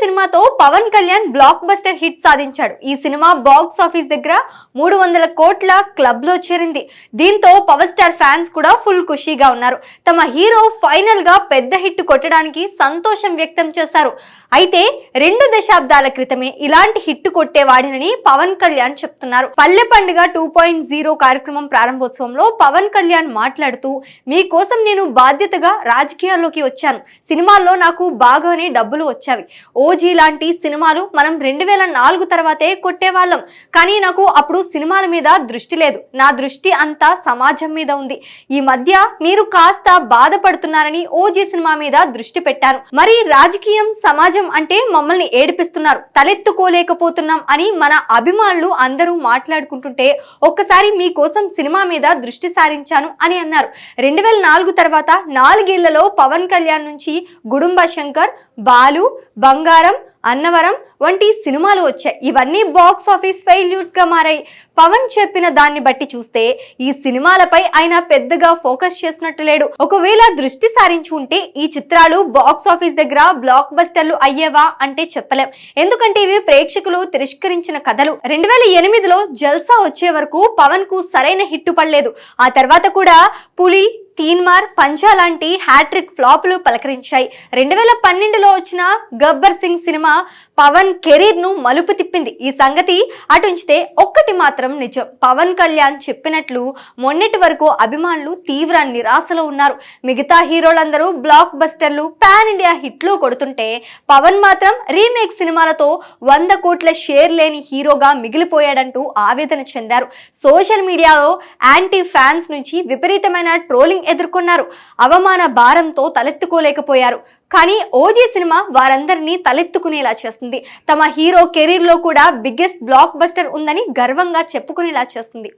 సినిమాతో Pawan Kalyan blockbuster hit సాధించాడు. ఈ సినిమా బాక్స్ ఆఫీస్ దగ్గర మూడు వందల కోట్ల క్లబ్లో చేరింది. దీంతో పవర్ స్టార్ ఫ్యాన్స్ కూడా ఫుల్ ఖుషీగా ఉన్నారు. తమ హీరో ఫైనల్గా పెద్ద హిట్ కొట్టడానికి సంతోషం వ్యక్తం చేశారు. అయితే రెండు దశాబ్దాల క్రితమే ఇలాంటి హిట్ కొట్టేవాడినని పవన్ కళ్యాణ్ చెప్తున్నారు. పల్లె పండుగ టూ పాయింట్ జీరో కార్యక్రమం ప్రారంభోత్సవంలో పవన్ కళ్యాణ్ మాట్లాడుతూ మీకోసం నేను బాధ్యతగా రాజకీయాల్లోకి వచ్చాను. సినిమాల్లో నాకు బాగానే డబ్బులు వచ్చావి ఓజీ లాంటి సినిమాలు మనం రెండు వేల నాలుగు తర్వాతే కొట్టేవాళ్ళం. కానీ నాకు అప్పుడు సినిమాల మీద దృష్టి లేదు. నా దృష్టి అంతా సమాజం మీద ఉంది. ఈ మధ్య మీరు కాస్త బాధపడుతున్నారని ఓజీ సినిమా మీద దృష్టి పెట్టాను. మరి రాజకీయం సమాజం అంటే మమ్మల్ని ఏడిపిస్తున్నారు. తలెత్తుకోలేకపోతున్నాం అని మన అభిమానులు అందరూ మాట్లాడుకుంటుంటే ఒక్కసారి మీకోసం సినిమా మీద దృష్టి సారించాను అని అన్నారు. రెండు వేల నాలుగు తర్వాత నాలుగేళ్ళలో పవన్ కళ్యాణ్ నుంచి గుడుంబ శంకర్ బాలు బంగారం అన్నవరం వంటి సినిమాలు వచ్చాయి. ఇవన్నీ బాక్స్ ఆఫీస్ ఫెయిల్యూర్స్గా మారాయి. పవన్ చెప్పిన దాన్ని బట్టి చూస్తే ఈ సినిమాలపై ఆయన పెద్దగా ఫోకస్ చేసినట్టు లేడు. ఒకవేళ దృష్టి సారించి ఉంటే ఈ చిత్రాలు బాక్స్ ఆఫీస్ దగ్గర బ్లాక్ బస్టర్లు అయ్యేవా అంటే చెప్పలేం. ఎందుకంటే ఇవి ప్రేక్షకులు తిరస్కరించిన కథలు. రెండు వేల ఎనిమిదిలో జల్సా వచ్చే వరకు పవన్కు సరైన హిట్టు పడలేదు. ఆ తర్వాత కూడా పులి తీన్మార్ పంజా లాంటి హ్యాట్రిక్ ఫ్లాపులు పలకరించాయి. రెండు వేల పన్నెండులో వచ్చిన గబ్బర్ సింగ్ సినిమా పవన్ కెరీర్ను మలుపు తిప్పింది. ఈ సంగతి అటుంచితే ఒక్కటి మాత్రం నిజం. పవన్ కళ్యాణ్ చెప్పినట్లు మొన్నటి వరకు అభిమానులు తీవ్ర నిరాశలో ఉన్నారు. మిగతా హీరోలందరూ బ్లాక్ బస్టర్లు పాన్ ఇండియా హిట్లు కొడుతుంటే పవన్ మాత్రం రీమేక్ సినిమాలతో వంద కోట్ల షేర్ లేని హీరోగా మిగిలిపోయాడంటూ ఆవేదన చెందారు. సోషల్ మీడియాలో యాంటీ ఫ్యాన్స్ నుంచి విపరీతమైన ట్రోలింగ్ ఎదుర్కొన్నారు. అవమాన భారంతో తలెత్తుకోలేకపోయారు. కానీ ఓజీ సినిమా వారందరినీ తలెత్తుకునేలా చేస్తుంది. తమ హీరో కెరీర్లో కూడా బిగ్గెస్ట్ బ్లాక్ బస్టర్ ఉందని గర్వంగా చెప్పుకునేలా చేస్తుంది.